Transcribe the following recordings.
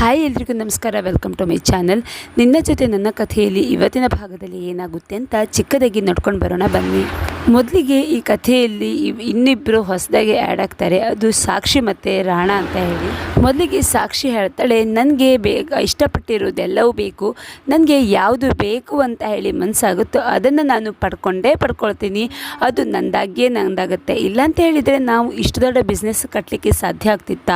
Hi ಎಲ್ರಿಗೂ ನಮಸ್ಕಾರ welcome to my channel ನಿನ್ನ ಜೊತೆ ನನ್ನ ಕಥೆಯಲ್ಲಿ ಇವತ್ತಿನ ಭಾಗದಲ್ಲಿ ಏನಾಗುತ್ತೆ ಅಂತ ಚಿಕ್ಕದಾಗಿ ನೋಡ್ಕೊಂಡು ಬರೋಣ, ಬನ್ನಿ. ಮೊದಲಿಗೆ ಈ ಕಥೆಯಲ್ಲಿ ಇನ್ನಿಬ್ಬರು ಹೊಸದಾಗಿ ಆ್ಯಡ್ ಆಗ್ತಾರೆ. ಅದು ಸಾಕ್ಷಿ ಮತ್ತು ರಾಣ ಅಂತ ಹೇಳಿ. ಮೊದಲಿಗೆ ಸಾಕ್ಷಿ ಹೇಳ್ತಾಳೆ, ನನಗೆ ಬೇಗ ಇಷ್ಟಪಟ್ಟಿರೋದೆಲ್ಲವೂ ಬೇಕು. ನನಗೆ ಯಾವುದು ಬೇಕು ಅಂತ ಹೇಳಿ ಮನಸ್ಸಾಗುತ್ತೋ ಅದನ್ನು ನಾನು ಪಡ್ಕೊಂಡೇ ಪಡ್ಕೊಳ್ತೀನಿ. ಅದು ನಂದಾಗಿಯೇ ನಂದಾಗುತ್ತೆ. ಇಲ್ಲ ಅಂತ ಹೇಳಿದರೆ ನಾವು ಇಷ್ಟು ದೊಡ್ಡ ಬಿಸ್ನೆಸ್ ಕಟ್ಟಲಿಕ್ಕೆ ಸಾಧ್ಯ ಆಗ್ತಿತ್ತ?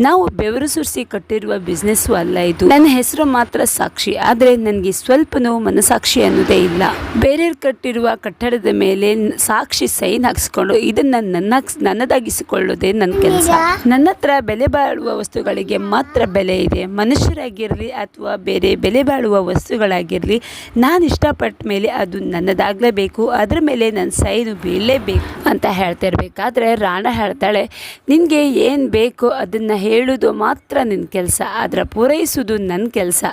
ನಾವು ಬೆವರು ಸುರಿಸಿ ಕಟ್ಟಿರುವ ಬಿಸ್ನೆಸ್ಸು ಅಲ್ಲ ಇದು. ನನ್ನ ಹೆಸರು ಮಾತ್ರ ಸಾಕ್ಷಿ. ಆದರೆ ನನಗೆ ಸ್ವಲ್ಪನೂ ಮನಸಾಕ್ಷಿ ಅನ್ನೋದೇ ಇಲ್ಲ. ಬೇರೆಯವ್ರು ಕಟ್ಟಿರುವ ಕಟ್ಟಡದ ಮೇಲೆ ಸಾಕ್ಷಿ ಸೈನ್ ಹಾಕಿಸ್ಕೊಂಡು ಇದನ್ನ ನನ್ನ ನನ್ನದಾಗಿಸಿಕೊಳ್ಳೋದೇ ನನ್ನ ಕೆಲಸ. ನನ್ನ ಹತ್ರ ಬೆಲೆ ಬಾಳುವ ವಸ್ತುಗಳಿಗೆ ಮಾತ್ರ ಬೆಲೆ ಇದೆ. ಮನುಷ್ಯರಾಗಿರಲಿ ಅಥವಾ ಬೇರೆ ಬೆಲೆ ಬಾಳುವ ವಸ್ತುಗಳಾಗಿರಲಿ, ನಾನು ಇಷ್ಟಪಟ್ಟ ಮೇಲೆ ಅದು ನನ್ನದಾಗಲೇಬೇಕು. ಅದ್ರ ಮೇಲೆ ನನ್ನ ಸೈನು ಬೀಳಲೇಬೇಕು ಅಂತ ಹೇಳ್ತಿರ್ಬೇಕಾದ್ರೆ ರಾಣ ಹೇಳ್ತಾಳೆ, ನಿನಗೆ ಏನು ಬೇಕೋ ಅದನ್ನು ಹೇಳೋದು ಮಾತ್ರ ನಿನ್ನ ಕೆಲಸ. ಅದರ ಪೂರೈಸೋದು ನನ್ನ ಕೆಲಸ.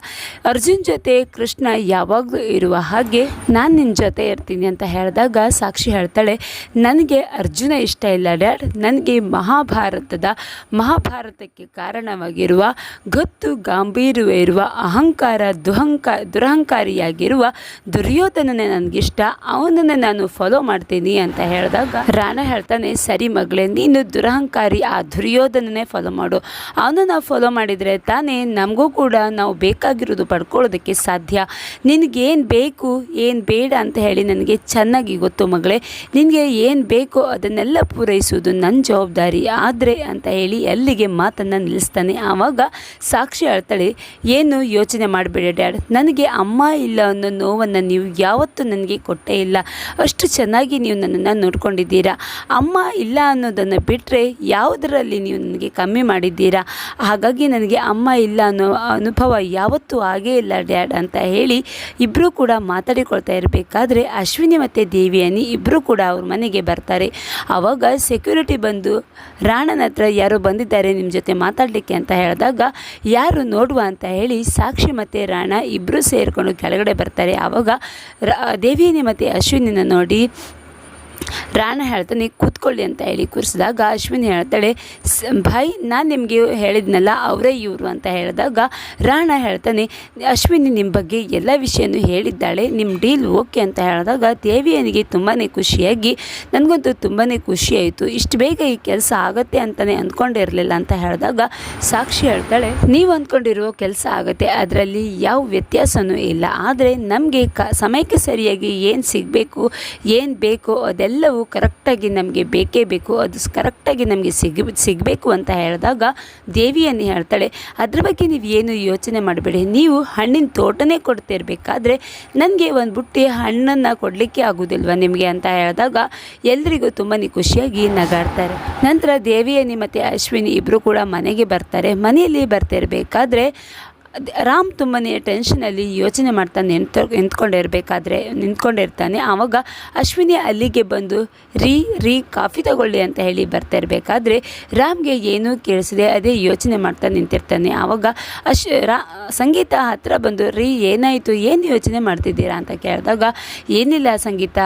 ಅರ್ಜುನ್ ಜೊತೆ ಕೃಷ್ಣ ಯಾವಾಗಲೂ ಇರುವ ಹಾಗೆ ನಾನು ನಿನ್ನ ಜೊತೆ ಇರ್ತೀನಿ ಅಂತ ಹೇಳಿದಾಗ ಸಾಕ್ಷಿ ಹೇಳ್ತಾಳೆ, ನನಗೆ ಅರ್ಜುನ ಇಷ್ಟ ಇಲ್ಲ ಡ್ಯಾಡ್. ನನಗೆ ಮಹಾಭಾರತದ, ಮಹಾಭಾರತಕ್ಕೆ ಕಾರಣವಾಗಿರುವ, ಗೊತ್ತು ಗಾಂಭೀರ್ಯ ಇರುವ, ಅಹಂಕಾರ ದುಹಂಕ, ದುರಹಂಕಾರಿಯಾಗಿರುವ ದುರ್ಯೋಧನನೇ ನನಗಿಷ್ಟ. ಅವನನ್ನು ನಾನು ಫಾಲೋ ಮಾಡ್ತೀನಿ ಅಂತ ಹೇಳಿದಾಗ ರಾಣ ಹೇಳ್ತಾನೆ, ಸರಿ ಮಗಳೇ, ನೀನು ದುರಹಂಕಾರಿ, ಆ ದುರ್ಯೋಧನನೇ ಫಾಲೋ ಮಾಡು. ಅವನನ್ನು ಫಾಲೋ ಮಾಡಿದರೆ ತಾನೇ ನಮಗೂ ಕೂಡ ನಾವು ಬೇಕಾಗಿರೋದು ಪಡ್ಕೊಳ್ಳೋದಕ್ಕೆ ಸಾಧ್ಯ. ನಿನಗೇನು ಬೇಕು, ಏನು ಬೇಡ ಅಂತ ಹೇಳಿ ನನಗೆ ಚೆನ್ನಾಗಿ ಗೊತ್ತು ಮಗಳೇ. ನಿನಗೆ ಏನು ಬೇಕೋ ಅದನ್ನೆಲ್ಲ ಪೂರೈಸುವುದು ನನ್ನ ಜವಾಬ್ದಾರಿ. ಆದರೆ ಅಂತ ಹೇಳಿ ಅಲ್ಲಿಗೆ ಮಾತನ್ನು ನಿಲ್ಲಿಸ್ತಾನೆ. ಆವಾಗ ಸಾಕ್ಷಿ ಅಳ್ತಾಳೆ, ಏನು ಯೋಚನೆ ಮಾಡಬೇಡಿ ಡ್ಯಾಡ್. ನನಗೆ ಅಮ್ಮ ಇಲ್ಲ ಅನ್ನೋ ನೋವನ್ನು ನೀವು ಯಾವತ್ತೂ ನನಗೆ ಕೊಟ್ಟೇ ಇಲ್ಲ. ಅಷ್ಟು ಚೆನ್ನಾಗಿ ನೀವು ನನ್ನನ್ನು ನೋಡ್ಕೊಂಡಿದ್ದೀರಾ. ಅಮ್ಮ ಇಲ್ಲ ಅನ್ನೋದನ್ನು ಬಿಟ್ಟರೆ ಯಾವುದರಲ್ಲಿ ನೀವು ನನಗೆ ಕಮ್ಮಿ ಮಾಡಿದ್ದೀರಾ? ಹಾಗಾಗಿ ನನಗೆ ಅಮ್ಮ ಇಲ್ಲ ಅನ್ನೋ ಅನುಭವ ಯಾವತ್ತೂ ಆಗೇ ಇಲ್ಲ ಡ್ಯಾಡ್ ಅಂತ ಹೇಳಿ ಇಬ್ಬರೂ ಕೂಡ ಮಾತಾಡಿಕೊಳ್ತಾ ಇರಬೇಕಾದ್ರೆ ಅಶ್ವಿನಿ ಮತ್ತು ದೇವಿಯನಿ ಇಬ್ಬರೂ ಕೂಡ ಅವ್ರ ಮನೆಗೆ ಬರ್ತಾರೆ. ಆವಾಗ ಸೆಕ್ಯೂರಿಟಿ ಬಂದು, ರಾಣನ ಹತ್ರ ಯಾರೋ ಬಂದಿದ್ದಾರೆ ನಿಮ್ಮ ಜೊತೆ ಮಾತಾಡಲಿಕ್ಕೆ ಅಂತ ಹೇಳಿದಾಗ, ಯಾರು ನೋಡುವ ಅಂತ ಹೇಳಿ ಸಾಕ್ಷಿ ಮತ್ತು ರಾಣ ಇಬ್ಬರು ಸೇರಿಕೊಂಡು ಕೆಳಗಡೆ ಬರ್ತಾರೆ. ಆವಾಗ ರ ದೇವಿಯನ್ನೇ ಮತ್ತು ಅಶ್ವಿನಿನ ನೋಡಿ ರಾಣ ಹೇಳ್ತಾನೆ ಕೂತ್ಕೊಳ್ಳಿ ಅಂತ ಹೇಳಿ ಕೂರಿಸಿದಾಗ ಅಶ್ವಿನಿ ಹೇಳ್ತಾಳೆ ಭಾಯ್, ನಾನು ನಿಮಗೆ ಹೇಳಿದ್ನಲ್ಲ, ಅವರೇ ಇವರು ಅಂತ ಹೇಳಿದಾಗ ರಾಣ ಹೇಳ್ತಾನೆ, ಅಶ್ವಿನಿ ನಿಮ್ಮ ಬಗ್ಗೆ ಎಲ್ಲ ವಿಷಯನೂ ಹೇಳಿದ್ದಾಳೆ ನಿಮ್ಮ ಡೀಲ್ ಓಕೆ ಅಂತ ಹೇಳಿದಾಗ ದೇವಿಯನಿಗೆ ತುಂಬಾ ಖುಷಿಯಾಗಿ, ನನಗಂತೂ ತುಂಬಾ ಖುಷಿಯಾಯಿತು, ಇಷ್ಟು ಬೇಗ ಈ ಕೆಲಸ ಆಗತ್ತೆ ಅಂತಲೇ ಅಂದ್ಕೊಂಡಿರಲಿಲ್ಲ ಅಂತ ಹೇಳಿದಾಗ ಸಾಕ್ಷಿ ಹೇಳ್ತಾಳೆ, ನೀವು ಅಂದ್ಕೊಂಡಿರುವ ಕೆಲಸ ಆಗುತ್ತೆ, ಅದರಲ್ಲಿ ಯಾವ ವ್ಯತ್ಯಾಸವೂ ಇಲ್ಲ, ಆದರೆ ನಮಗೆ ಸಮಯಕ್ಕೆ ಸರಿಯಾಗಿ ಏನು ಸಿಗಬೇಕು, ಏನು ಬೇಕೋ ಅದೆಲ್ಲವೂ ಕರೆಕ್ಟಾಗಿ ನಮಗೆ ಬೇಕೇ ಬೇಕು, ಅದು ಕರೆಕ್ಟಾಗಿ ನಮಗೆ ಸಿಗ ಸಿಗಬೇಕು ಅಂತ ಹೇಳಿದಾಗ ದೇವಿಯನ್ನು ಹೇಳ್ತಾಳೆ, ಅದ್ರ ಬಗ್ಗೆ ನೀವು ಏನು ಯೋಚನೆ ಮಾಡಬೇಡಿ, ನೀವು ಹಣ್ಣಿನ ತೋಟನೇ ಕೊಡ್ತಿರ್ಬೇಕಾದ್ರೆ ನನಗೆ ಒಂದು ಬುಟ್ಟಿ ಹಣ್ಣನ್ನು ಕೊಡಲಿಕ್ಕೆ ಆಗೋದಿಲ್ವ ನಿಮಗೆ? ಅಂತ ಹೇಳಿದಾಗ ಎಲ್ರಿಗೂ ತುಂಬಾ ಖುಷಿಯಾಗಿ ನಗಾಡ್ತಾರೆ. ನಂತರ ದೇವಿಯನಿ ಮತ್ತು ಅಶ್ವಿನಿ ಇಬ್ಬರು ಕೂಡ ಮನೆಗೆ ಬರ್ತಾರೆ. ಮನೆಯಲ್ಲಿ ಬರ್ತಿರ್ಬೇಕಾದ್ರೆ ರಾಮ್ ತುಂಬನೇ ಟೆನ್ಷನಲ್ಲಿ ಯೋಚನೆ ಮಾಡ್ತಾ ನಿಂತು ನಿಂತ್ಕೊಂಡಿರ್ಬೇಕಾದ್ರೆ ನಿಂತ್ಕೊಂಡಿರ್ತಾನೆ ಆವಾಗ ಅಶ್ವಿನಿ ಅಲ್ಲಿಗೆ ಬಂದು, ರೀ ರೀ, ಕಾಫಿ ತಗೊಳ್ಳಿ ಅಂತ ಹೇಳಿ ಬರ್ತಾ ಇರಬೇಕಾದ್ರೆ, ರಾಮ್ಗೆ ಏನೂ ಕೇಳಿಸಿದೆ ಅದೇ ಯೋಚನೆ ಮಾಡ್ತಾ ನಿಂತಿರ್ತಾನೆ. ಆವಾಗ ಅಶ್, ರಾ, ಸಂಗೀತ ಹತ್ತಿರ ಬಂದು, ರೀ, ಏನಾಯಿತು, ಏನು ಯೋಚನೆ ಮಾಡ್ತಿದ್ದೀರಾ ಅಂತ ಕೇಳಿದಾಗ, ಏನಿಲ್ಲ ಸಂಗೀತ,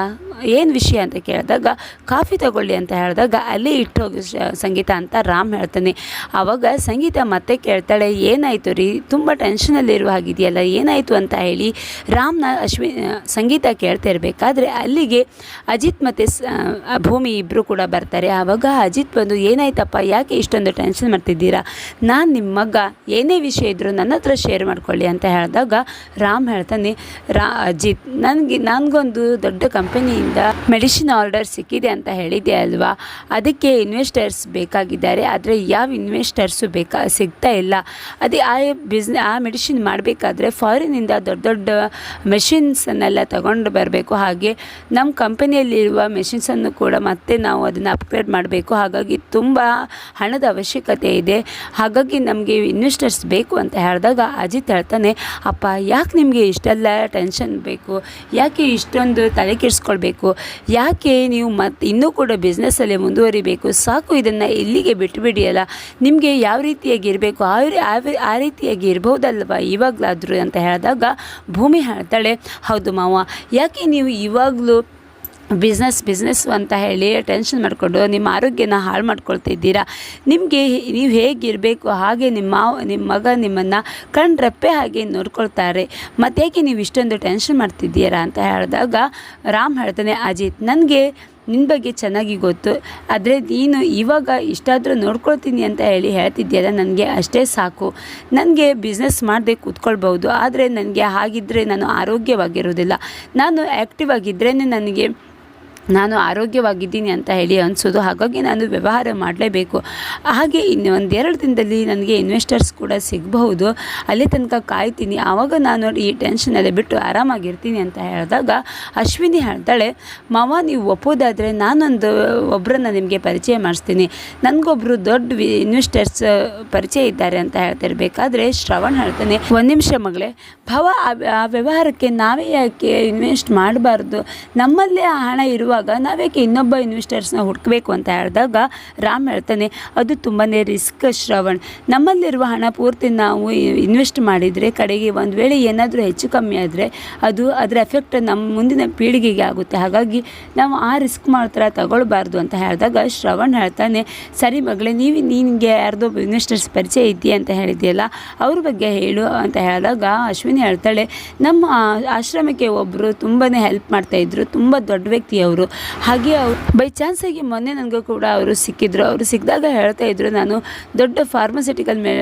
ಏನು ವಿಷಯ ಅಂತ ಕೇಳಿದಾಗ, ಕಾಫಿ ತಗೊಳ್ಳಿ ಅಂತ ಹೇಳಿದಾಗ, ಅಲ್ಲೇ ಇಟ್ಟು ಹೋಗಿ ಸಂಗೀತ ಅಂತ ರಾಮ್ ಹೇಳ್ತಾನೆ. ಆವಾಗ ಸಂಗೀತ ಮತ್ತೆ ಕೇಳ್ತಾಳೆ, ಏನಾಯಿತು ರೀ, ತುಂಬ ಟೆನ್ಷನಲ್ಲಿರುವ ಹಾಗಿದೆಯಲ್ಲ, ಏನಾಯಿತು ಅಂತ ಹೇಳಿ ರಾಮ್ನ ಅಶ್ವಿ ಸಂಗೀತ ಕೇಳ್ತಾ ಇರಬೇಕಾದ್ರೆ ಅಲ್ಲಿಗೆ ಅಜಿತ್ ಮತ್ತು ಭೂಮಿ ಇಬ್ಬರು ಕೂಡ ಬರ್ತಾರೆ. ಆವಾಗ ಅಜಿತ್ ಬಂದು, ಏನಾಯ್ತಪ್ಪ, ಯಾಕೆ ಇಷ್ಟೊಂದು ಟೆನ್ಷನ್ ಮಾಡ್ತಿದ್ದೀರಾ? ನಾನು ನಿಮ್ಮ ಮಗ, ಏನೇ ವಿಷಯ ಇದ್ದರೂ ನನ್ನ ಹತ್ರ ಶೇರ್ ಮಾಡ್ಕೊಳ್ಳಿ ಅಂತ ಹೇಳಿದಾಗ ರಾಮ್ ಹೇಳ್ತಾನೆ, ರಾ, ಅಜಿತ್, ನನಗೆ, ನನಗೊಂದು ದೊಡ್ಡ ಕಂಪನಿಯಿಂದ ಮೆಡಿಸಿನ್ ಆರ್ಡರ್ ಸಿಕ್ಕಿದೆ ಅಂತ ಹೇಳಿದೆ ಅಲ್ವಾ? ಅದಕ್ಕೆ ಇನ್ವೆಸ್ಟರ್ಸ್ ಬೇಕಾಗಿದ್ದಾರೆ. ಆದರೆ ಯಾವ ಇನ್ವೆಸ್ಟರ್ಸು ಬೇಕಾ, ಸಿಗ್ತಾ ಇಲ್ಲ. ಅದೇ, ಆ ಬಿಸ್ನೆ ಆ ಮೆಡಿಷಿನ್ ಮಾಡಬೇಕಾದ್ರೆ ಫಾರಿನಿಂದ ದೊಡ್ಡ ದೊಡ್ಡ ಮೆಷಿನ್ಸನ್ನೆಲ್ಲ ತಗೊಂಡು ಬರಬೇಕು. ಹಾಗೆ ನಮ್ಮ ಕಂಪನಿಯಲ್ಲಿರುವ ಮೆಷಿನ್ಸನ್ನು ಕೂಡ ಮತ್ತೆ ನಾವು ಅದನ್ನು ಅಪ್ಗ್ರೇಡ್ ಮಾಡಬೇಕು. ಹಾಗಾಗಿ ತುಂಬ ಹಣದ ಅವಶ್ಯಕತೆ ಇದೆ. ಹಾಗಾಗಿ ನಮಗೆ ಇನ್ವೆಸ್ಟರ್ಸ್ ಬೇಕು ಅಂತ ಹೇಳಿದಾಗ ಅಜಿತ್ ಹೇಳ್ತಾನೆ, ಅಪ್ಪ, ಯಾಕೆ ನಿಮಗೆ ಇಷ್ಟೆಲ್ಲ ಟೆನ್ಷನ್ ಬೇಕು? ಯಾಕೆ ಇಷ್ಟೊಂದು ತಲೆ ಕೆಡಿಸ್ಕೊಳ್ಬೇಕು ಯಾಕೆ ನೀವು ಮತ್ತೆ ಇನ್ನೂ ಕೂಡ ಬಿಸ್ನೆಸ್ಸಲ್ಲೇ ಮುಂದುವರಿಬೇಕು? ಸಾಕು ಇದನ್ನು ಇಲ್ಲಿಗೆ ಬಿಟ್ಟುಬಿಡಿಯಲ್ಲ ನಿಮಗೆ ಯಾವ ರೀತಿಯಾಗಿ ಇರಬೇಕು? ಆ ಆ ರೀತಿಯಾಗಿ ಆ ಇರ್ಬೋದಲ್ವ ಇವಾಗಲಾದರೂ ಅಂತ ಹೇಳಿದಾಗ, ಭೂಮಿ ಹೇಳ್ತಾಳೆ ಹೌದು ಮಾವ. ಯಾಕೆ ನೀವು ಇವಾಗಲೂ ಬಿಸ್ನೆಸ್ ಬಿಸ್ನೆಸ್ ಅಂತ ಹೇಳಿ ಟೆನ್ಷನ್ ಮಾಡಿಕೊಂಡು ನಿಮ್ಮ ಆರೋಗ್ಯನ ಹಾಳು ಮಾಡ್ಕೊಳ್ತಿದ್ದೀರಾ ನಿಮಗೆ ನೀವು ಹೇಗಿರಬೇಕು, ಹಾಗೆ ನಿಮ್ಮ ಮಾವ, ನಿಮ್ಮ ಮಗ ನಿಮ್ಮನ್ನು ಕಣ್ರಪ್ಪೆ ಹಾಗೆ ನೋಡ್ಕೊಳ್ತಾರೆ. ಯಾಕೆ ನೀವು ಇಷ್ಟೊಂದು ಟೆನ್ಷನ್ ಮಾಡ್ತಿದ್ದೀರಾ? ಅಂತ ಹೇಳಿದಾಗ, ರಾಮ್ ಹೇಳ್ತಾನೆ, ಅಜಿತ್, ನನಗೆ ನಿನ್ನ ಬಗ್ಗೆ ಚೆನ್ನಾಗಿ ಗೊತ್ತು, ಆದರೆ ನೀನು ಇವಾಗ ಇಷ್ಟಾದರೂ ನೋಡ್ಕೊಳ್ತೀನಿ ಅಂತ ಹೇಳಿ ಹೇಳ್ತಿದ್ದೀಯಲ್ಲ ನನಗೆ ಅಷ್ಟೇ ಸಾಕು. ನನಗೆ ಬಿಸ್ನೆಸ್ ಮಾಡದೆ ಕೂತ್ಕೊಳ್ಬೋದು ಆದರೆ ನನಗೆ ಹಾಗಿದ್ದರೆ ನಾನು ಆರೋಗ್ಯವಾಗಿರೋದಿಲ್ಲ ನಾನು ಆ್ಯಕ್ಟಿವ್ ಆಗಿದ್ರೇ ನನಗೆ ನಾನು ಆರೋಗ್ಯವಾಗಿದ್ದೀನಿ ಅಂತ ಹೇಳಿ ಅನಿಸೋದು. ಹಾಗಾಗಿ ನಾನು ವ್ಯವಹಾರ ಮಾಡಲೇಬೇಕು. ಹಾಗೆ ಇನ್ನು ಒಂದೆರಡು ದಿನದಲ್ಲಿ ನನಗೆ ಇನ್ವೆಸ್ಟರ್ಸ್ ಕೂಡ ಸಿಗಬಹುದು. ಅಲ್ಲಿ ತನಕ ಕಾಯ್ತೀನಿ. ಆವಾಗ ನಾನು ಈ ಟೆನ್ಷನಲ್ಲೇ ಬಿಟ್ಟು ಆರಾಮಾಗಿರ್ತೀನಿ ಅಂತ ಹೇಳಿದಾಗ ಅಶ್ವಿನಿ ಹೇಳ್ತಾಳೆ, ಮಾವ, ನೀವು ಒಪ್ಪೋದಾದರೆ ನಾನೊಂದು ಒಬ್ಬರನ್ನ ನಿಮಗೆ ಪರಿಚಯ ಮಾಡಿಸ್ತೀನಿ. ನನಗೊಬ್ಬರು ದೊಡ್ಡ ಇನ್ವೆಸ್ಟರ್ಸ್ ಪರಿಚಯ ಇದ್ದಾರೆ ಅಂತ ಹೇಳ್ತಿರ್ಬೇಕಾದ್ರೆ ಶ್ರವಣ್ ಹೇಳ್ತಾನೆ, ಒಂದು ನಿಮಿಷ ಮಗಳೇ, ಭವ, ಆ ವ್ಯವಹಾರಕ್ಕೆ ನಾವೇ ಯಾಕೆ ಇನ್ವೆಸ್ಟ್ ಮಾಡಬಾರ್ದು? ನಮ್ಮಲ್ಲೇ ಆ ಹಣ ಇರುವಾಗ ನಾವೇಕೆ ಇನ್ನೊಬ್ಬ ಇನ್ವೆಸ್ಟರ್ಸ್ನ ಹುಡುಕಬೇಕು ಅಂತ ಹೇಳಿದಾಗ ರಾಮ್ ಹೇಳ್ತಾನೆ, ಅದು ತುಂಬಾ ರಿಸ್ಕ್ ಶ್ರವಣ್. ನಮ್ಮಲ್ಲಿರುವ ಹಣ ಪೂರ್ತಿ ನಾವು ಇನ್ವೆಸ್ಟ್ ಮಾಡಿದರೆ, ಕಡೆಗೆ ಒಂದು ವೇಳೆ ಏನಾದರೂ ಹೆಚ್ಚು ಕಮ್ಮಿ ಆದರೆ ಅದು ಅದರ ಎಫೆಕ್ಟ್ ನಮ್ಮ ಮುಂದಿನ ಪೀಳಿಗೆಗೆ ಆಗುತ್ತೆ. ಹಾಗಾಗಿ ನಾವು ಆ ರಿಸ್ಕ್ ಮಾತ್ರ ತಗೊಳ್ಬಾರ್ದು ಅಂತ ಹೇಳಿದಾಗ ಶ್ರವಣ್ ಹೇಳ್ತಾನೆ, ಸರಿ ಮಗಳೇ, ನೀವು ನಿನಗೆ ಯಾರ್ದೋ ಇನ್ವೆಸ್ಟರ್ಸ್ ಪರಿಚಯ ಇದೆಯಾ ಅಂತ ಹೇಳಿದೆಯಲ್ಲ, ಅವ್ರ ಬಗ್ಗೆ ಹೇಳು ಅಂತ ಹೇಳಿದಾಗ ಅಶ್ವಿನಿ ಹೇಳ್ತಾಳೆ, ನಮ್ಮ ಆಶ್ರಮಕ್ಕೆ ಒಬ್ಬರು ತುಂಬಾ ಹೆಲ್ಪ್ ಮಾಡ್ತಾಯಿದ್ರು ತುಂಬ ದೊಡ್ಡ ವ್ಯಕ್ತಿ ಹಾಗೆ ಅವ್ರು ಬೈ ಆಗಿ ಮೊನ್ನೆ ನನಗೂ ಕೂಡ ಅವರು ಸಿಕ್ಕಿದ್ರು. ಅವರು ಸಿಕ್ಕಿದಾಗ ಹೇಳ್ತಾ ಇದ್ರು, ನಾನು ದೊಡ್ಡ ಫಾರ್ಮಸ್ಯೂಟಿಕಲ್ ಮೇ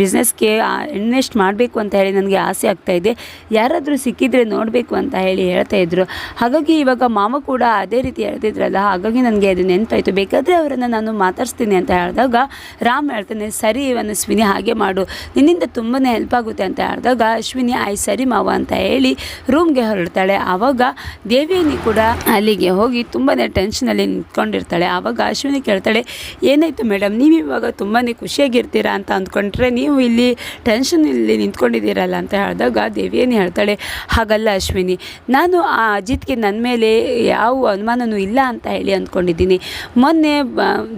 ಬಿಸ್ನೆಸ್ಗೆ ಇನ್ವೆಸ್ಟ್ ಮಾಡಬೇಕು ಅಂತ ಹೇಳಿ ನನಗೆ ಆಸೆ ಆಗ್ತಾ ಇದೆ. ಯಾರಾದರೂ ಸಿಕ್ಕಿದ್ರೆ ನೋಡಬೇಕು ಅಂತ ಹೇಳಿ ಹೇಳ್ತಾ ಇದ್ರು. ಹಾಗಾಗಿ ಇವಾಗ ಮಾಮ ಕೂಡ ಅದೇ ರೀತಿ ಹೇಳ್ತಿದ್ರಲ್ಲ, ಹಾಗಾಗಿ ನನಗೆ ಅದು ನೆನಪಾಯಿತು. ಬೇಕಾದರೆ ಅವರನ್ನು ನಾನು ಮಾತಾಡಿಸ್ತೀನಿ ಅಂತ ಹೇಳಿದಾಗ ರಾಮ್ ಹೇಳ್ತಾನೆ, ಸರಿ ಅಶ್ವಿನಿ, ಹಾಗೆ ಮಾಡು. ನಿನ್ನಿಂದ ತುಂಬಾ ಹೆಲ್ಪ್ ಆಗುತ್ತೆ ಅಂತ ಹೇಳಿದಾಗ, ಅಶ್ವಿನಿ, ಆಯ್, ಸರಿ ಮಾವ ಅಂತ ಹೇಳಿ ರೂಮ್ಗೆ ಹೊರಡ್ತಾಳೆ. ಆವಾಗ ದೇವಿಯನಿ ಕೂಡ ಅಲ್ಲಿಗೆ ಹೋಗಿ ತುಂಬಾ ಟೆನ್ಷನಲ್ಲಿ ನಿಂತ್ಕೊಂಡಿರ್ತಾಳೆ. ಆವಾಗ ಅಶ್ವಿನಿ ಕೇಳ್ತಾಳೆ, ಏನಾಯಿತು ಮೇಡಮ್ ನೀವು ಇವಾಗ ತುಂಬಾ ಖುಷಿಯಾಗಿರ್ತೀರಾ ಅಂತ ಅಂದ್ಕೊಂಡ್ರೆ ನೀವು ಇಲ್ಲಿ ಟೆನ್ಷನ್ ಇಲ್ಲಿ ನಿಂತ್ಕೊಂಡಿದ್ದೀರಲ್ಲ ಅಂತ ಹೇಳಿದಾಗ ದೇವಿಯೇನು ಹೇಳ್ತಾಳೆ, ಹಾಗಲ್ಲ ಅಶ್ವಿನಿ, ನಾನು ಆ ಅಜಿತ್ಗೆ ನನ್ನ ಮೇಲೆ ಯಾವ ಅನುಮಾನನೂ ಇಲ್ಲ ಅಂತ ಹೇಳಿ ಅಂದ್ಕೊಂಡಿದ್ದೀನಿ. ಮೊನ್ನೆ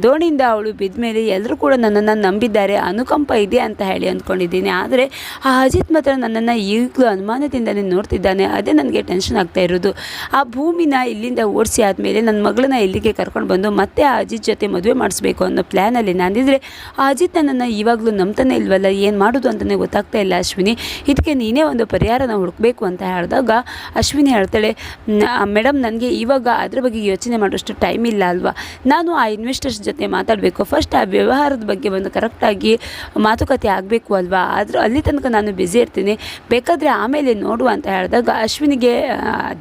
ದೋಣಿಯಿಂದ ಅವಳು ಬಿದ್ದ ಮೇಲೆ ಎಲ್ಲರೂ ಕೂಡ ನನ್ನನ್ನು ನಂಬಿದ್ದಾರೆ, ಅನುಕಂಪ ಇದೆ ಅಂತ ಹೇಳಿ ಅಂದ್ಕೊಂಡಿದ್ದೀನಿ. ಆದರೆ ಆ ಅಜಿತ್ ಮಾತ್ರ ನನ್ನನ್ನು ಈಗಲೂ ಅನುಮಾನದಿಂದಲೇ ನೋಡ್ತಿದ್ದಾನೆ, ಅದೇ ನನಗೆ ಟೆನ್ಷನ್ ಆಗ್ತಾ ಇರೋದು. ಆ ಭೂಮಿನ ಇಲ್ಲಿಂದ ಓಡಿಸಿ ಆದಮೇಲೆ ನನ್ನ ಮಗಳನ್ನ ಇಲ್ಲಿಗೆ ಕರ್ಕೊಂಡು ಬಂದು ಮತ್ತೆ ಆ ಅಜಿತ್ ಜೊತೆ ಮದುವೆ ಮಾಡಿಸ್ಬೇಕು ಅನ್ನೋ ಪ್ಲ್ಯಾನಲ್ಲಿ ನಾನಿದ್ರೆ ಆ ಅಜಿತ್ ನನ್ನನ್ನು ಇವಾಗಲೂ ನಂಬ್ತಾನೆ ಇಲ್ವಲ್ಲ, ಏನು ಮಾಡೋದು ಅಂತಲೇ ಗೊತ್ತಾಗ್ತಾ ಇಲ್ಲ ಅಶ್ವಿನಿ. ಇದಕ್ಕೆ ನೀನೇ ಒಂದು ಪರಿಹಾರನ ಹುಡುಕಬೇಕು ಅಂತ ಹೇಳಿದಾಗ ಅಶ್ವಿನಿ ಹೇಳ್ತಾಳೆ ಮೇಡಮ್ ನನಗೆ ಇವಾಗ ಅದ್ರ ಬಗ್ಗೆ ಯೋಚನೆ ಮಾಡೋಷ್ಟು ಟೈಮ್ ಇಲ್ಲ ಅಲ್ವಾ? ನಾನು ಆ ಇನ್ವೆಸ್ಟರ್ಸ್ ಜೊತೆ ಮಾತಾಡಬೇಕು. ಫಸ್ಟ್ ಆ ವ್ಯವಹಾರದ ಬಗ್ಗೆ ಒಂದು ಕರೆಕ್ಟಾಗಿ ಮಾತುಕತೆ ಆಗಬೇಕು ಅಲ್ವಾ? ಆದರೂ ಅಲ್ಲಿ ತನಕ ನಾನು ಬ್ಯುಸಿ ಇರ್ತೀನಿ. ಬೇಕಾದರೆ ಆಮೇಲೆ ನೋಡುವ ಅಂತ ಹೇಳಿದಾಗ ಅಶ್ವಿನಿಗೆ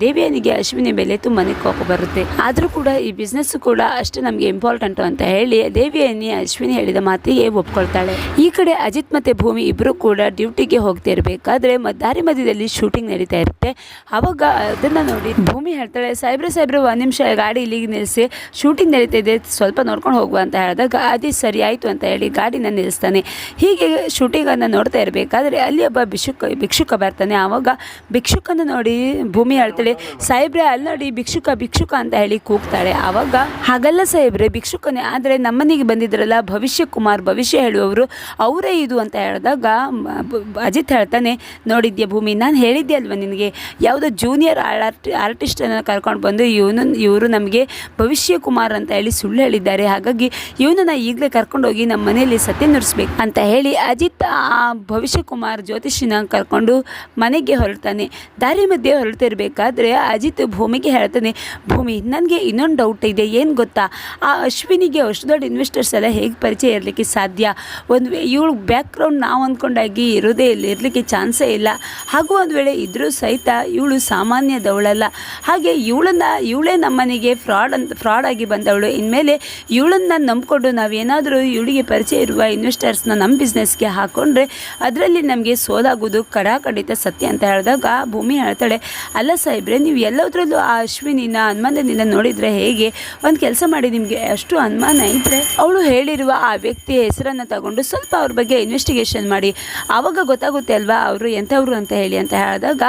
ದೇವಿಯನಿಗೆ ಅಶ್ವಿನಿ ಮೇಲೆ ತುಂಬಾ ಕೋಪ ಬರುತ್ತೆ. ಆದರೂ ಕೂಡ ಈ ಬಿಸ್ನೆಸ್ ಕೂಡ ಅಷ್ಟು ನಮಗೆ ಇಂಪಾರ್ಟೆಂಟು ಅಂತ ಹೇಳಿ ದೇವಿಯನ್ನಿ ಅಶ್ವಿನಿ ಹೇಳಿದ ಮಾತಿಗೆ ಒಪ್ಕೊಳ್ತಾಳೆ. ಈ ಕಡೆ ಅಜಿತ್ ಮತ್ತು ಭೂಮಿ ಇಬ್ಬರು ಕೂಡ ಡ್ಯೂಟಿಗೆ ಹೋಗ್ತಿರ್ಬೇಕಾದ್ರೆ ಮ, ದಾರಿ ಮಧ್ಯದಲ್ಲಿ ಶೂಟಿಂಗ್ ನಡೀತಾ ಇರುತ್ತೆ. ಅವಾಗ ಅದನ್ನು ನೋಡಿ ಭೂಮಿ ಹೇಳ್ತಾಳೆ, ಸಾಹೇಬ್ರೆ ಸಾಹೇಬ್ರೆ, ಒಂದು ನಿಮಿಷ ಗಾಡಿ ಇಲ್ಲಿಗೆ ನಿಲ್ಲಿಸಿ ಶೂಟಿಂಗ್ ನಡೀತಾ ಇದೆ, ಸ್ವಲ್ಪ ನೋಡ್ಕೊಂಡು ಹೋಗುವ ಅಂತ ಹೇಳಿದಾಗ, ಅದೇ ಸರಿ, ಆಯಿತು ಅಂತ ಹೇಳಿ ಗಾಡಿನ ನಿಲ್ಲಿಸ್ತಾನೆ ಹೀಗೆ ಶೂಟಿಂಗನ್ನು ನೋಡ್ತಾ ಇರಬೇಕಾದ್ರೆ ಅಲ್ಲಿ ಒಬ್ಬ ಭಿಕ್ಷುಕ ಭಿಕ್ಷುಕ ಬರ್ತಾನೆ. ಆವಾಗ ಭಿಕ್ಷುಕನ ನೋಡಿ ಭೂಮಿ ಹೇಳ್ತಾಳೆ, ಸಾಹೇಬ್ರೆ, ಅಲ್ಲಿ ನೋಡಿ ಭಿಕ್ಷುಕ ಭಿಕ್ಷುಕ ಅಂತ ಹೇಳಿ ಕೂಗ್ತಾಳೆ ಆವಾಗ ಹಾಗಲ್ಲ ಸಾಹೇಬ್ರೆ, ಭಿಕ್ಷುಕನೇ. ಆದರೆ ನಮ್ಮನೆಗೆ ಬಂದಿದ್ರಲ್ಲ, ಭವಿಷ್ಯ ಕುಮಾರ್, ಭವಿಷ್ಯ ಹೇಳುವವರು, ಅವರೇ ಇದು ಅಂತ ಹೇಳಿದಾಗ ಅಜಿತ್ ಹೇಳ್ತಾನೆ, ನೋಡಿದ್ಯಾ ಭೂಮಿ? ನಾನು ಹೇಳಿದ್ದೆ ಅಲ್ವಾ ನಿನಗೆ? ಯಾವುದೋ ಜೂನಿಯರ್ ಆರ್ಟ್ ಆರ್ಟಿಸ್ಟನ್ನು ಕರ್ಕೊಂಡು ಬಂದು ಇವನು, ಇವರು ನಮಗೆ ಭವಿಷ್ಯ ಕುಮಾರ್ ಅಂತ ಹೇಳಿ ಸುಳ್ಳು ಹೇಳಿದ್ದಾರೆ. ಹಾಗಾಗಿ ಇವನನ್ನ ಈಗಲೇ ಕರ್ಕೊಂಡೋಗಿ ನಮ್ಮ ಮನೆಯಲ್ಲಿ ಸತ್ಯ ನುಡಿಸ್ಬೇಕು ಅಂತ ಹೇಳಿ ಅಜಿತ್ ಆ ಭವಿಷ್ಯ ಕುಮಾರ್ ಜ್ಯೋತಿಷಿನ ಕರ್ಕೊಂಡು ಮನೆಗೆ ಹೊರಡ್ತಾನೆ. ದಾರಿ ಮಧ್ಯೆ ಹೊರಡ್ತಿರ್ಬೇಕಾದ್ರೆ ಅಜಿತ್ ಭೂಮಿಗೆ ಹೇಳ್ತಾನೆ, ಭೂಮಿ ನನಗೆ ಇನ್ನೊಂದು ಡೌಟ್ ಇದೆ, ಏನು ಗೊತ್ತಾ? ಆ ಅಶ್ವಿನಿಗೆ ಅಷ್ಟು ದೊಡ್ಡ ಇನ್ವೆಸ್ಟರ್ಸ್ ಎಲ್ಲ ಹೇಗೆ ಪರಿಚಯ ಇರಲಿಕ್ಕೆ ಸಾಧ್ಯ? ಒಂದು ವೇ ಇವಳು ಬ್ಯಾಕ್ಗ್ರೌಂಡ್ ನಾವು ಅಂದ್ಕೊಂಡಾಗಿ ಇರೋದೇ ಇಲ್ಲ ಇರಲಿಕ್ಕೆ ಚಾನ್ಸೇ ಇಲ್ಲ. ಹಾಗೂ ಒಂದು ವೇಳೆ ಇದ್ದರೂ ಸಹಿತ ಇವಳು ಸಾಮಾನ್ಯದವಳಲ್ಲ. ಹಾಗೆ ಇವಳನ್ನ, ಇವಳೇ ನಮ್ಮನೆಗೆ ಫ್ರಾಡ್ ಅಂತ ಫ್ರಾಡ್ ಆಗಿ ಬಂದವಳು. ಇನ್ಮೇಲೆ ಇವಳನ್ನ ನಂಬಿಕೊಂಡು ನಾವೇನಾದರೂ ಇವಳಿಗೆ ಪರಿಚಯ ಇರುವ ಇನ್ವೆಸ್ಟರ್ಸ್ನ ನಮ್ಮ ಬಿಸ್ನೆಸ್ಗೆ ಹಾಕ್ಕೊಂಡ್ರೆ ಅದರಲ್ಲಿ ನಮಗೆ ಸೋಲಾಗೋದು ಕಡಾಖಂಡಿತ ಸತ್ಯ ಅಂತ ಹೇಳಿದಾಗ ಭೂಮಿ ಹೇಳ್ತಾಳೆ, ಅಲ್ಲ ಸಾಹೇಬ್ರೆ, ನೀವು ಎಲ್ಲದರಲ್ಲೂ ಆ ಅಶ್ವಿನಿನ ಅನುಮಾನದಿಂದ ನೋಡಿದರೆ ಹೇಗೆ? ಒಂದು ಕೆಲಸ ಮಾಡಿ ನಿಮಗೆ ಅಷ್ಟು ಅನುಮಾನ ಇದ್ದರೆ ಅವಳು ಹೇಳಿರುವ ಆ ವ್ಯಕ್ತಿಯ ಹೆಸರನ್ನು ತಗೊಂಡು ಸ್ವಲ್ಪ ಅವ್ರ ಬಗ್ಗೆ ಇನ್ವೆಸ್ಟಿಗೇಷನ್ ಮಾಡಿ. ಆವಾಗ ಗೊತ್ತಾಗುತ್ತೆ ಅಲ್ವಾ ಅವರು ಎಂಥವ್ರು ಅಂತ ಹೇಳಿ ಅಂತ ಹೇಳಿದಾಗ,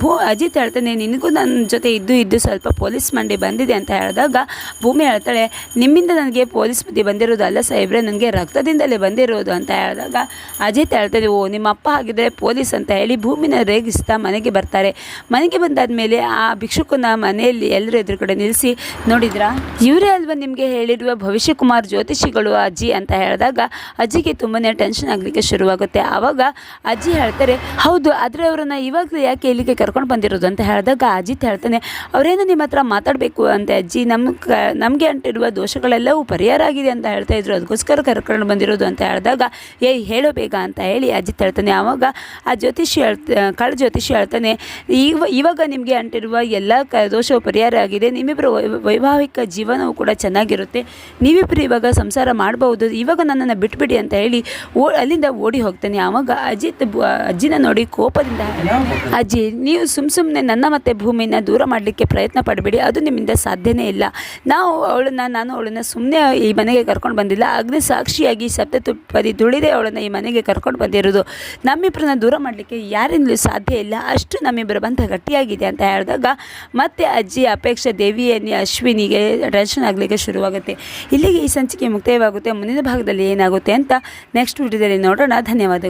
ಭೂ, ಅಜಿತ್ ಹೇಳ್ತಾನೆ, ನಿನಗೂ ನನ್ನ ಜೊತೆ ಇದ್ದು ಇದ್ದು ಸ್ವಲ್ಪ ಪೊಲೀಸ್ ಮಂಡಿ ಬಂದಿದೆ ಅಂತ ಹೇಳಿದಾಗ, ಭೂಮಿ ಹೇಳ್ತಾಳೆ, ನಿಮ್ಮಿಂದ ನನಗೆ ಪೊಲೀಸ್ ಬುದ್ಧಿ ಬಂದಿರೋದು ಅಲ್ಲ ಸಾಹೇಬ್ರೆ, ನನಗೆ ರಕ್ತದಿಂದಲೇ ಬಂದಿರೋದು ಅಂತ ಹೇಳಿದಾಗ, ಅಜಿತ್ ಹೇಳ್ತಾನೆ, ಓ ನಿಮ್ಮ ಅಪ್ಪ ಹಾಗಿದ್ರೆ ಪೊಲೀಸ್ ಅಂತ ಹೇಳಿ ಭೂಮಿನ ರೇಗಿಸ್ತಾ ಮನೆಗೆ ಬರ್ತಾರೆ. ಮನೆಗೆ ಬಂದಾದ ಮೇಲೆ ಆ ಭಿಕ್ಷುಕನ ಮನೆಯಲ್ಲಿ ಎಲ್ಲರೂ ಎದುರುಗಡೆ ಕಡೆ ನಿಲ್ಲಿಸಿ, ನೋಡಿದ್ರಾ? ಇವರೇ ಅಲ್ವಾ ನಿಮಗೆ ಹೇಳಿರುವ ಭವಿಷ್ಯ ಕುಮಾರ್ ಜ್ಯೋತಿಷಿಗಳು ಅಜ್ಜಿ ಅಂತ ಹೇಳಿದಾಗ ಅಜ್ಜಿಗೆ ತುಂಬಾ ಟೆನ್ಷನ್ ಆಗಲಿಕ್ಕೆ ಶುರುವಾಗುತ್ತೆ. ಆವಾಗ ಅಜ್ಜಿ ಹೇಳ್ತಾರೆ, ಹೌದು, ಆದರೆ ಅವರನ್ನು ಇವಾಗ ಯಾಕೆ ಇಲ್ಲಿಗೆ ಕರ್ಕೊಂಡು ಬಂದಿರೋದು ಅಂತ ಹೇಳಿದಾಗ ಅಜಿತ್ ಹೇಳ್ತಾನೆ, ಅವರೇನು ನಿಮ್ಮ ಹತ್ರ ಮಾತಾಡಬೇಕು ಅಂತ ಅಜ್ಜಿ? ನಮ್ಮ ಕ, ನಮಗೆ ಅಂಟಿರುವ ದೋಷಗಳೆಲ್ಲವೂ ಪರಿಹಾರ ಆಗಿದೆ ಅಂತ ಹೇಳ್ತಾ ಇದ್ರು, ಅದಕ್ಕೋಸ್ಕರ ಕರ್ಕೊಂಡು ಬಂದಿರೋದು ಅಂತ ಹೇಳಿದಾಗ, ಏಯ್, ಹೇಳೋ ಬೇಗ ಅಂತ ಹೇಳಿ ಅಜಿತ್ ಹೇಳ್ತಾನೆ. ಆವಾಗ ಆ ಜ್ಯೋತಿಷಿ ಹೇಳ್ತ ಕಳ್ಳ ಜ್ಯೋತಿಷಿ ಹೇಳ್ತಾನೆ ಈಗ ಇವಾಗ ನಿಮಗೆ ಅಂಟಿರುವ ಎಲ್ಲ ಕ, ದೋಷವು ಪರಿಹಾರ ಆಗಿದೆ ನಿಮ್ಮಿಬ್ಬರ ವೈವಾಹಿಕ ಜೀವನವು ಕೂಡ ಚೆನ್ನಾಗಿರುತ್ತೆ. ನೀವಿಬ್ಬರು ಇವಾಗ ಸಂಸಾರ ಮಾಡಬಹುದು. ಇವಾಗ ನನ್ನನ್ನು ಬಿಟ್ಬಿಡಿ ಅಂತ ಹೇಳಿ ಓ, ಅಲ್ಲಿಂದ ಓಡಿ ಹೋಗ್ತಾನೆ. ಆವಾಗ ಅಜಿತ್ ಅಜ್ಜಿನ ನೋಡಿ ಕೋಪದಿಂದ ಅಜ್ಜಿ, ನೀವು ಸುಮ್ಮ ಸುಮ್ಮನೆ ನನ್ನ ಮತ್ತು ಭೂಮಿನ ದೂರ ಮಾಡಲಿಕ್ಕೆ ಪ್ರಯತ್ನ ಪಡಬೇಡಿ. ಅದು ನಿಮ್ಮಿಂದ ಸಾಧ್ಯನೇ ಇಲ್ಲ. ನಾವು ಅವಳನ್ನು, ನಾನು ಅವಳನ್ನು ಸುಮ್ಮನೆ ಈ ಮನೆಗೆ ಕರ್ಕೊಂಡು ಬಂದಿಲ್ಲ. ಅಗ್ನಿ ಸಾಕ್ಷಿಯಾಗಿ ಸಪ್ತ ತುಪ್ಪದಿ ದುಳಿದೇ ಅವಳನ್ನು ಈ ಮನೆಗೆ ಕರ್ಕೊಂಡು ಬಂದಿರೋದು. ನಮ್ಮಿಬ್ಬರನ್ನ ದೂರ ಮಾಡಲಿಕ್ಕೆ ಯಾರಿಂದಲೂ ಸಾಧ್ಯ ಇಲ್ಲ. ಅಷ್ಟು ನಮ್ಮಿಬ್ಬರ ಬಂಧ ಗಟ್ಟಿಯಾಗಿದೆ ಅಂತ ಹೇಳಿದಾಗ ಮತ್ತೆ ಅಜ್ಜಿ ಅಪೇಕ್ಷೆ ದೇವಿಯನ್ನೇ, ಅಶ್ವಿನಿಗೆ ಟೆನ್ಷನ್ ಆಗಲಿಕ್ಕೆ ಶುರುವಾಗುತ್ತೆ. ಇಲ್ಲಿಗೆ ಈ ಸಂಚಿಕೆ ಮುಕ್ತಾಯವಾಗುತ್ತೆ. ಮುಂದಿನ ಭಾಗದಲ್ಲಿ ಏನಾಗುತ್ತೆ ಅಂತ ನೆಕ್ಸ್ಟ್ ವಿಡಿಯೋದಲ್ಲಿ ನೋಡೋಣ. ಧನ್ಯವಾದಗಳು.